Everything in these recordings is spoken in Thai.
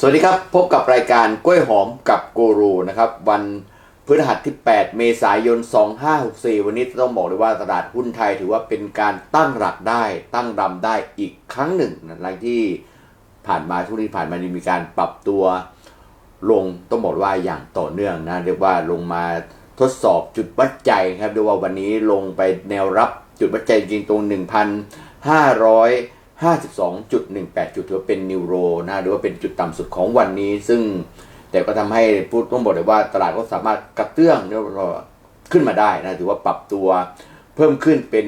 สวัสดีครับ พบกับรายการกล้วยหอมกับกูรูนะครับ วันพฤหัสที่ 8 เมษายน 2564 วันนี้ต้องบอกเลยว่าตลาดหุ้นไทยถือว่าเป็นการตั้งหลักได้ตั้งรำได้อีกครั้งหนึ่งนะหลังที่ผ่านมาช่วงที่ผ่านมานี่มีการปรับตัวลงต้องบอกว่าอย่างต่อเนื่องนะเรียกว่าลงมาทดสอบจุดวัดใจครับเรียกว่าวันนี้ลงไปแนวรับจุดวัดใจจริงตรง 1,500 52.18 จุดถือว่าเป็นนิวโรนะหรือว่าเป็นจุดต่ำสุดของวันนี้ ซึ่งแต่ก็ทำให้พูดต้องบอกเลยว่าตลาดก็สามารถกระเตื้องเรียกว่าขึ้นมาได้นะถือว่าปรับตัวเพิ่มขึ้นเป็น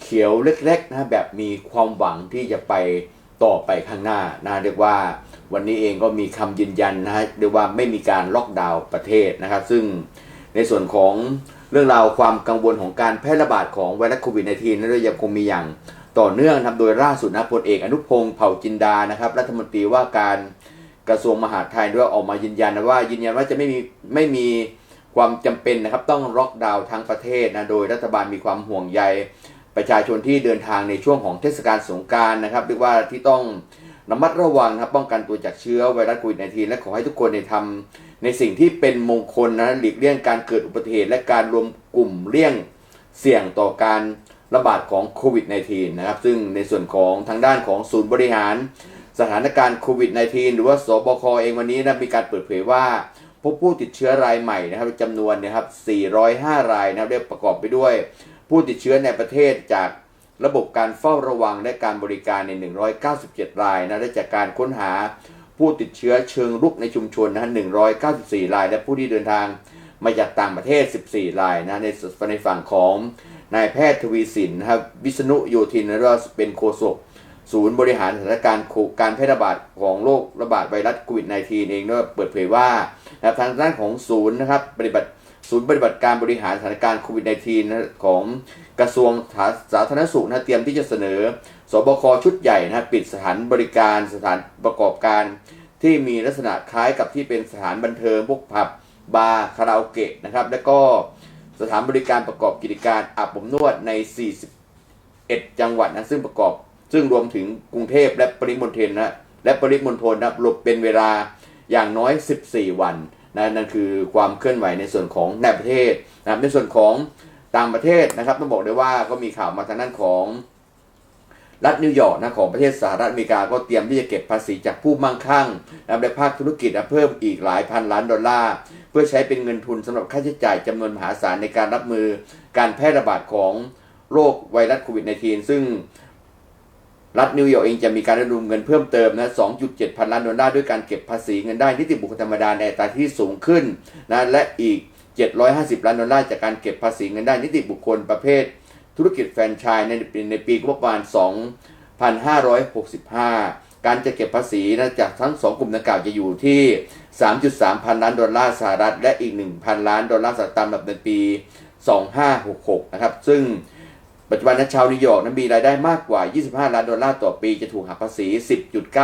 เขียวเล็กๆนะแบบมีความหวังที่จะไปต่อไปข้างหน้านะเรียกว่าวันนี้เองก็มีคำยืนยันนะฮะเรียกว่าไม่มีการล็อกดาวน์ประเทศนะครับ ซึ่งในส่วนของเรื่องราวความกังวลของการแพร่ระบาดของไวรัสโควิด -19 นั้นยังคงมีอย่าง ต่อเนื่องนะครับโดยล่าสุดนะพลเอกอนุพงศ์เผ่าจินดานะครับ รัฐมนตรีว่าการกระทรวงมหาดไทยด้วยออกมายืนยันนะว่ายืนยันว่าจะไม่มีไม่มีความจำเป็นนะครับต้องล็อกดาวน์ทั้งประเทศนะโดยรัฐบาลมีความห่วงใยประชาชนที่เดินทางในช่วงของเทศกาลสงการนะครับเรียกว่าที่ต้องระมัดระวังนะครับป้องกันตัวจากเชื้อไวรัสโควิด -19 และขอให้ทุกคนในทำในสิ่งที่เป็นมงคลนะหลีกเลี่ยงการเกิดอุบัติเหตุและการรวมกลุ่มเลี่ยงเสี่ยงต่อการ ระบาดของโควิด -19 นะครับ ซึ่งในส่วนของทางด้านของศูนย์บริหาร สถานการณ์โควิด -19 หรือว่าสบคเองวันนี้นะมีการเปิดเผยว่าพบผู้ติดเชื้อรายใหม่นะครับจำนวนนะครับ 405 รายนะครับได้ประกอบไปด้วย ผู้ติดเชื้อในประเทศจากระบบการเฝ้าระวังและการบริการใน 197 รายนะและจากการค้นหาผู้ติดเชื้อเชิงรุกในชุมชนนะฮะ194 ราย และผู้ที่เดินทางมาจากต่างประเทศ 14 รายนะในในฝั่งของ นายแพทย์ทวีสินนะครับวิษณุโยธินและเป็นโฆษกศูนย์บริหารสถานการณ์การแพร่ระบาดของโรคระบาดไวรัสโควิด -19 เองก็เปิดเผยว่าทางด้านของศูนย์นะครับปฏิบัติศูนย์ปฏิบัติการบริหารสถานการณ์โควิด -19 นของกระทรวงสาธารณสุขนะเตรียมที่จะเสนอ สบคชุดใหญ่นะปิดสถานบริการสถานประกอบการ ที่มีลักษณะคล้ายกับที่เป็นสถานบันเทิงพวกผับบาร์คาราโอเกะนะครับ แล้วก็ สถานบริการประกอบกิจการอาบอบนวดใน 41 จังหวัดนะซึ่งประกอบ ซึ่งรวมถึงกรุงเทพและปริมณฑลนะและปริมณฑลนะรวมเป็นเวลาอย่างน้อย 14 วันนะนั่นคือความเคลื่อนไหวในส่วนของในประเทศนะในส่วนของต่างประเทศนะครับต้องบอกได้ว่าก็มีข่าวมาทางด้านของรัฐนิวยอร์กนะของประเทศสหรัฐอเมริกาก็เตรียมที่จะเก็บภาษีจากผู้มั่งคั่งนะในภาคธุรกิจนะเพิ่มอีกหลายพันล้านดอลลาร์ พื่อใช้เป็นเงินทุนสำหรับค่าใช้จ่ายจำนวนมหาศาลในการรับมือการแพร่ระบาดของโรคไวรัสโควิด -19 ซึ่งรัฐนิวยอร์กเองจะมีการระดมเงินเพิ่มเติมนะ 2.7 พันล้านดอลลาร์ด้วยการเก็บภาษีเงินได้นิติบุคคลธรรมดาในอัตราที่สูงขึ้นนะ และอีก 750 ล้านดอลลาร์จากการเก็บภาษีเงินได้นิติบุคคลประเภท ธุรกิจแฟรนไชส์ในในปีงบประมาณ 2,565 การจะเก็บภาษีนะจากทั้งสองกลุ่มดังกล่าวจะอยู่ที่ 3.3 พันล้านดอลลาร์สหรัฐ และอีก 1,000 ล้านดอลลาร์สหรัฐตามลำดับในปี 2566 นะครับ ซึ่งปัจจุบันนะชาวนิวยอร์กนั้นมีรายได้มากกว่า 25 ล้านดอลลาร์ต่อปี จะถูกหักภาษี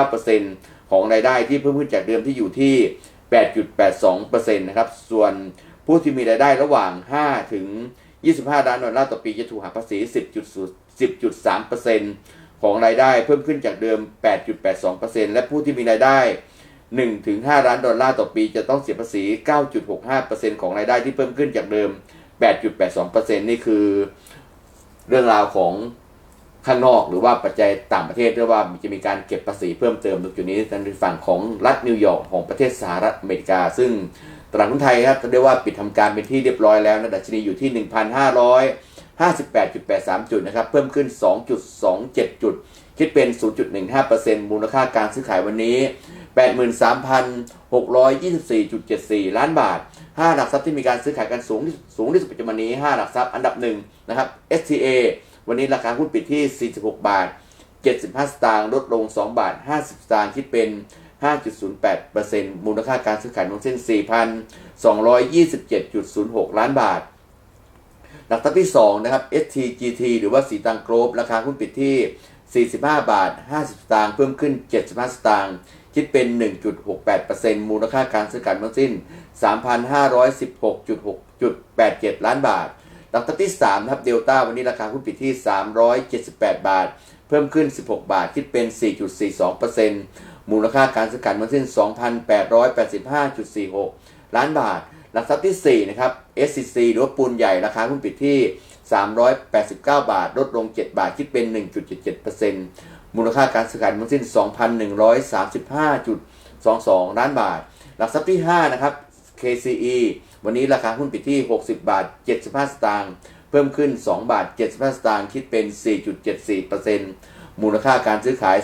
10.9%ของรายได้ที่เพิ่มขึ้นจากเดิมที่อยู่ที่ 8.82%นะครับ ส่วนผู้ที่มีรายได้ระหว่าง 5 ถึง 25 ล้านดอลลาร์ต่อปีจะถูกหักภาษี 10.3%ของรายได้เพิ่มขึ้นจากเดิม 8.82%และผู้ที่มีรายได้ 1ถึง5ล้านดอลลาร์ต่อปีจะต้องเสียภาษี 9.65%ของรายได้ที่เพิ่มขึ้นจากเดิม 8.82%นี่คือเรื่องราวของข้างนอกหรือว่าปัจจัยต่างประเทศเรียกว่าจะมีการเก็บภาษีเพิ่มเติมตรงจุดนี้ในฝั่งของรัฐนิวยอร์กของประเทศสหรัฐอเมริกา ซึ่งตลาดหุ้นไทยครับเรียกว่าปิดทำการเป็นที่เรียบร้อยแล้วนะดัชนีอยู่ที่ 1,558.83 จุดนะครับ เพิ่มขึ้น 2.27 จุด คิดเป็น 0.15%มูลค่าการซื้อขายวันนี้ 83,624.74 ล้านบาท 5 หลักทรัพย์ที่มีการซื้อขายกันสูงที่สูงที่สุดปัจจุบันนี้ 5 หลักทรัพย์อันดับหนึ่งนะครับ STA วันนี้ราคาหุ้นปิดที่ 46 บาท 75 สตางค์ลดลง 2 บาท 50 สตางค์คิดเป็น 5.08%มูลค่าการซื้อขายทั้งสิ้น 4,227.06 ล้านบาท หลักทรัพย์ที่ 2 นะครับ STGT หรือว่าสีตังโกรบราคาหุ้นปิดที่ 45 บาท 50 สตางค์เพิ่มขึ้น 75 สตางค์ คิดเป็น 1.68%มูลค่าการซื้อขายทั้งสิ้น 3,516.6.87 ล้านบาทหลักทรัพย์ที่3นะครับเดลต้าวันนี้ราคาหุ้นปิดที่ 378 บาท เพิ่มขึ้น 16 บาท คิดเป็น 4.42%มูลค่าการซื้อขายทั้งสิ้น 2,885.46 ล้านบาท หลักทรัพย์ที่ 4 นะครับ SCC หรือปูนใหญ่ราคาหุ้นปิดที่ 389 บาท ลดลง 7 บาท คิดเป็น 1.77% มูลค่าการซื้อขายทั้งสิ้น 2,135.22 ล้านบาท หลักทรัพย์ที่ 5 นะครับ KCE วันนี้ราคาหุ้นปิดที่ 60 บาท 75 สตางค์เพิ่มขึ้น 2 บาท 75 สตางค์คิดเป็น 4.74%มูลค่าการซื้อขาย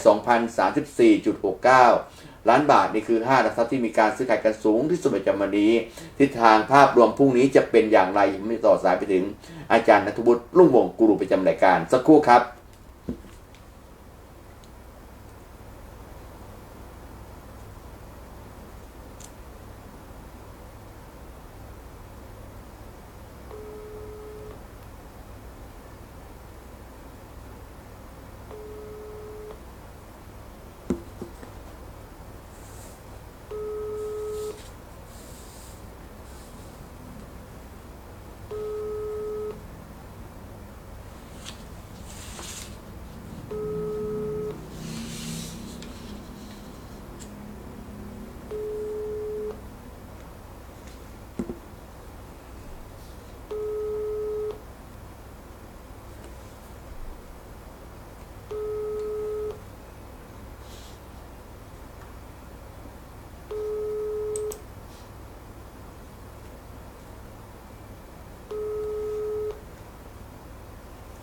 2,034.69 ล้านบาท นี่คือ 5 หลักทรัพย์ที่มีการซื้อขายกันสูงที่สุดประจำวันนี้ ทิศทางภาพรวมพรุ่งนี้จะเป็นอย่างไรไม่ต่อสายไปถึงอาจารย์นัทวุฒิลุ่งวงกูรูประจำรายการสักครู่ครับ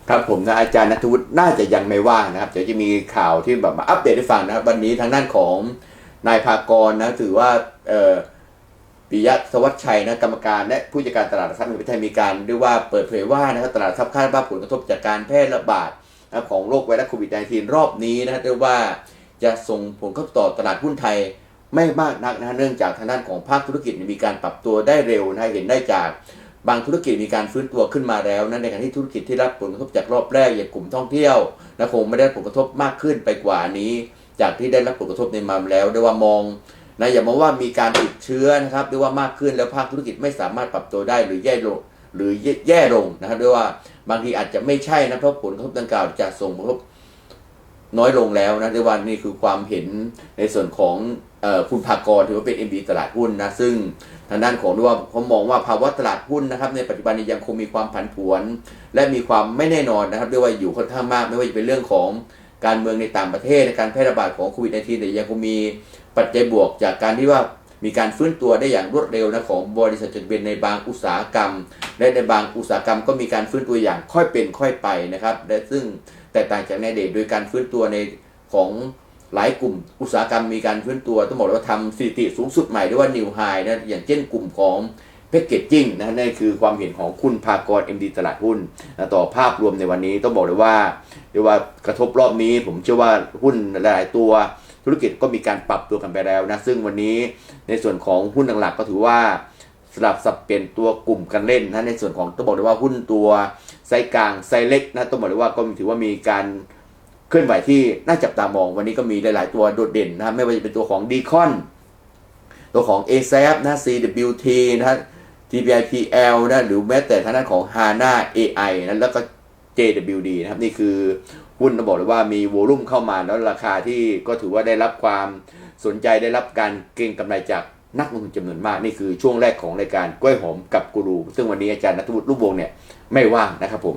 ครับผมนะอาจารย์นัทวุฒิน่าจะยังไม่ว่างนะครับเดี๋ยวจะมีข่าวที่แบบมาอัปเดตให้ฟังนะครับ วันนี้ทางด้านของนายภากรนะถือว่าเอ่อปิยะสวัสดิ์ชัยนะกรรมการและผู้จัดการตลาดทรัพย์แห่งประเทศไทยมีการเรียว่าเปิดเผยว่านะครับตลาดทรัพย์คาดว่าผลกระทบจากการแพร่ระบาดนะของโรคไวรัสโควิด -19 รอบนี้นะครับเรียกว่าจะส่งผลกระทบต่อตลาดหุ้นไทยไม่มากนักนะเนื่องจากทางด้านของภาคธุรกิจมีการปรับตัวได้เร็วนะฮะเห็นได้จาก บางธุรกิจมีการฟื้นตัวขึ้นมาแล้วนะในขณะที่ธุรกิจที่รับผลกระทบจากรอบแรกอย่างกลุ่มท่องเที่ยวนะคงไม่ได้ผลกระทบมากขึ้นไปกว่านี้ จากที่ได้รับผลกระทบในมัมแล้วด้วยว่ามองนะอย่ามองว่ามีการติดเชื้อนะครับด้วยว่ามากขึ้นแล้วภาคธุรกิจไม่สามารถปรับตัวได้หรือแย่ลงหรือแย่ลงนะครับด้วยว่าบางทีอาจจะไม่ใช่นะเพราะผลกระทบดังกล่าวจะส่งผลกระทบน้อยลงแล้วนะเรียว่านี่คือความเห็นในส่วนของ คุณภากรถือว่าเป็น MD ตลาดหุ้นนะซึ่งทางด้านของด้วยว่าเขามองว่าภาวะตลาดหุ้นนะครับในปัจจุบันนี้ยังคงมีความผันผวน และมีความไม่แน่นอนนะครับเรียว่าอยู่ค่อนข้างมากไม่ว่าจะเป็นเรื่องของการเมืองในต่างประเทศการแพร่ระบาดของโควิด -19 แต่ยังคงมีปัจจัยบวกจากการที่ว่ามีการฟื้นตัวได้อย่างรวดเร็วนะของบริษัทจดทะเบียนในบางอุตสาหกรรม และในบางอุตสาหกรรมก็มีการฟื้นตัวอย่างค่อยเป็นค่อยไปนะครับ และซึ่งแตกต่างจากในอดีตโดยการฟื้นตัวในของ หลายกลุ่มอุตสาหกรรมมีการฟื้นตัวต้องบอกเลยว่าทำสถิติสูงสุดใหม่ด้วยว่านิวไฮนะอย่างเช่นกลุ่มของแพ c เกจจิ้งนะนั่นคือความเห็นของคุณภากร MD ตลาดหุ้นนะต่อภาพรวมในวันนี้ต้องบอกเลยว่าเรียกว่ากระทบรอบนี้ผมเชื่อว่าหุ้นหลายตัวธุรกิจก็มีการปรับตัวกันไปแล้วนะซึ่งวันนี้ในส่วนของหุ้นหลักๆก็ถือว่าสลับสับเปลี่ยนตัวกลุ่มกันเล่นนะในส่วนของต้องบอกเลยว่าหุ้นตัวไซกลางไซเล็กนะต้องบอกเลยว่าก็ถือว่ามีการ ลื่อนไหวที่น่าจับตามองวันนี้ก็มีหลาย ๆ ตัวโดดเด่นนะครับไม่ว่าจะเป็นตัวของ d c o n ตัวของ a s a p นะ CWT นะ TPIPL นะหรือแม้แต่ทางด้านของ HANA AI นะแล้วก็ JWD นะครับนี่คือหุ้นต้องบอกเลยว่ามีโวลุ่มเข้ามาแล้วราคาที่ก็ถือว่าได้รับความสนใจได้รับการเก็งกำไรจากนักลงทุนจำนวนมาก นี่คือช่วงแรกของรายการกล้วยหอมกับกูรู ซึ่งวันนี้อาจารย์นัทวุฒิลูกวงเนี่ยไม่ว่างนะครับผม